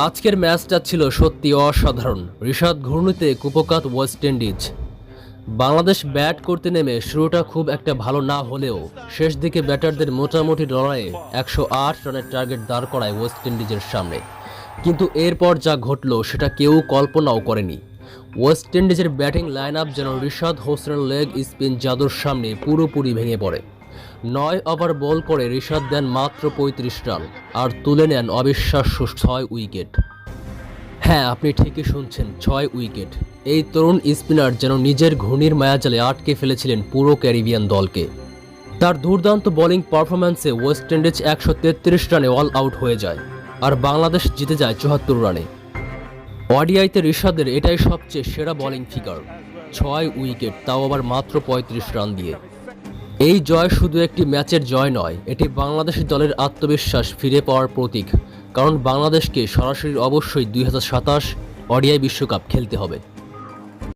আজকের ম্যাচটা ছিল সত্যি অসাধারণ। ঋষাদ ঘূর্ণিতে কুপকাত ওয়েস্ট ইন্ডিজ। বাংলাদেশ ব্যাট করতে নেমে শুরুটা খুব একটা ভালো না হলেও শেষ দিকে ব্যাটারদের মোটামুটি লড়াইয়ে একশো আট রানের টার্গেট দাঁড় করায় ওয়েস্ট ইন্ডিজের সামনে। কিন্তু এরপর যা ঘটলো সেটা কেউ কল্পনাও করেনি। ওয়েস্ট ইন্ডিজের ব্যাটিং লাইন আপ যেন ঋষাদ হোসেনের লেগ স্পিন জাদুর সামনে পুরোপুরি ভেঙে পড়ে। নয় ওভার বল করে ঋষাদ দেন মাত্র পঁয়ত্রিশ রান, আর তুলে নেন অবিশ্বাস্য ছয় উইকেট। হ্যাঁ আপনি ঠিকই শুনছেন, ছয় উইকেট। এই তরুণ স্পিনার যেন নিজের ঘূর্ণির মায়াজালে আটকে ফেলেছিলেন পুরো ক্যারিবিয়ান দলকে। তার দুর্দান্ত বোলিং পারফরম্যান্সে ওয়েস্ট ইন্ডিজ একশো তেত্রিশ রানে অল আউট হয়ে যায়, আর বাংলাদেশ জিতে যায় চুয়াত্তর রানে। ওয়াডিআইতে ঋষাদের এটাই সবচেয়ে সেরা বোলিং ফিগার, ছয় উইকেট, তাও আবার মাত্র পঁয়ত্রিশ রান দিয়ে। এই জয় শুধু একটি ম্যাচের জয় নয়, এটি বাংলাদেশ দলের আত্মবিশ্বাস ফিরে পাওয়ার প্রতীক। কারণ বাংলাদেশকে সরাসরি অবশ্যই দুই হাজার সাতাশ ওডিআই বিশ্বকাপ খেলতে হবে।